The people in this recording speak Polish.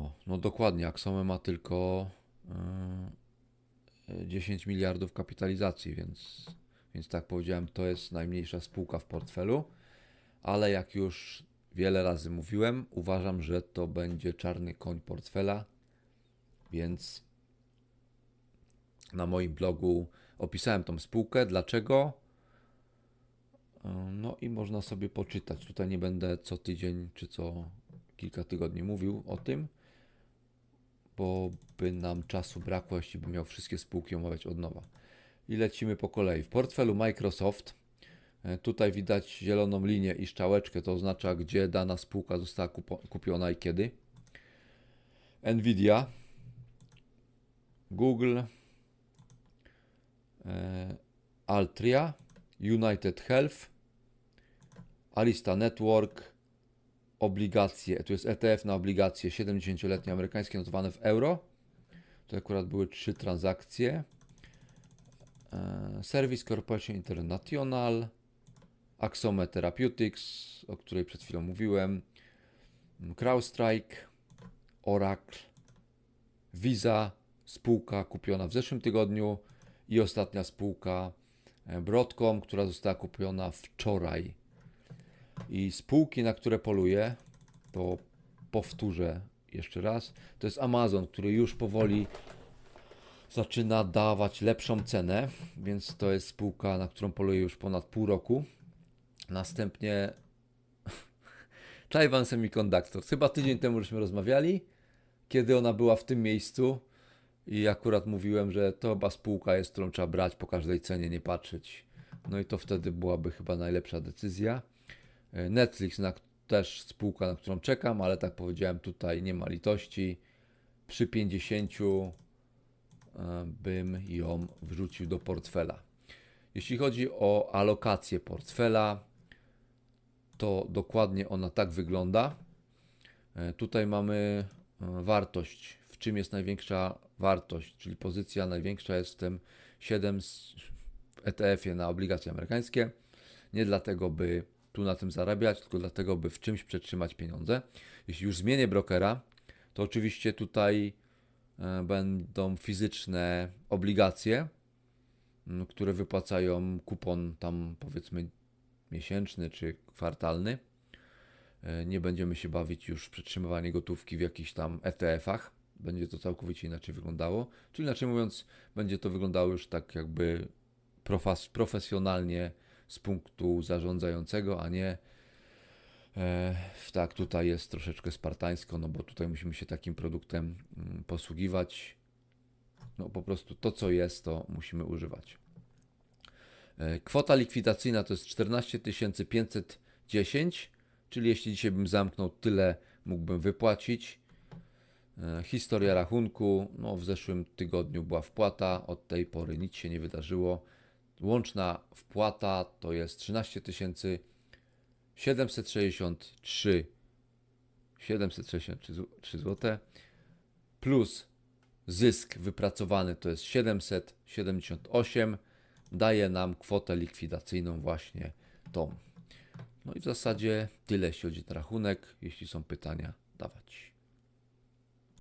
No, no dokładnie. Aksome ma tylko yy, 10 miliardów kapitalizacji, więc, więc tak powiedziałem, to jest najmniejsza spółka w portfelu. Ale jak już wiele razy mówiłem, uważam, że to będzie czarny koń portfela, więc na moim blogu opisałem tą spółkę. Dlaczego? Yy, No i można sobie poczytać. Tutaj nie będę co tydzień czy co kilka tygodni mówił o tym, bo by nam czasu brakło, jeśli bym miał wszystkie spółki omawiać od nowa. I lecimy po kolei. W portfelu Microsoft e, tutaj widać zieloną linię i szczałeczkę, to oznacza, gdzie dana spółka została kupiona i kiedy. Nvidia, Google, e, Altria, United Health, Arista Network, obligacje, tu jest ETF na obligacje 70-letnie amerykańskie notowane w euro. To akurat były trzy transakcje. E, Service Corporation International, Axome Therapeutics, o której przed chwilą mówiłem, CrowdStrike, Oracle, Visa, spółka kupiona w zeszłym tygodniu i ostatnia spółka e, Broadcom, która została kupiona wczoraj. I spółki, na które poluję, to powtórzę jeszcze raz, to jest Amazon, który już powoli zaczyna dawać lepszą cenę, więc to jest spółka, na którą poluję już ponad pół roku. Następnie Taiwan Semiconductor. Chyba tydzień temu żeśmy rozmawiali, kiedy ona była w tym miejscu i akurat mówiłem, że to chyba spółka jest, którą trzeba brać po każdej cenie, nie patrzeć. No i to wtedy byłaby chyba najlepsza decyzja. Netflix, na, też spółka, na którą czekam, ale tak powiedziałem, tutaj nie ma litości. Przy 50 e, bym ją wrzucił do portfela. Jeśli chodzi o alokację portfela, to dokładnie ona tak wygląda. E, Tutaj mamy e, wartość, w czym jest największa wartość, czyli pozycja największa jest w tym 7 z- w ETF-ie na obligacje amerykańskie. Nie dlatego, by tu na tym zarabiać, tylko dlatego, by w czymś przetrzymać pieniądze. Jeśli już zmienię brokera, to oczywiście tutaj e, będą fizyczne obligacje, m, które wypłacają kupon tam powiedzmy miesięczny czy kwartalny. E, Nie będziemy się bawić już w przetrzymywanie gotówki w jakichś tam ETF-ach. Będzie to całkowicie inaczej wyglądało. Czyli inaczej mówiąc, będzie to wyglądało już tak jakby profesjonalnie z punktu zarządzającego, a nie e, tak, tutaj jest troszeczkę spartańsko, no bo tutaj musimy się takim produktem mm, posługiwać. No po prostu to, co jest, to musimy używać. E, Kwota likwidacyjna to jest 14 510, czyli jeśli dzisiaj bym zamknął, tyle mógłbym wypłacić. E, Historia rachunku, no w zeszłym tygodniu była wpłata, od tej pory nic się nie wydarzyło. Łączna wpłata to jest 13 763 763 zł plus zysk wypracowany to jest 778 daje nam kwotę likwidacyjną właśnie tą. No i w zasadzie tyle jeśli chodzi o rachunek. Jeśli są pytania, dawać.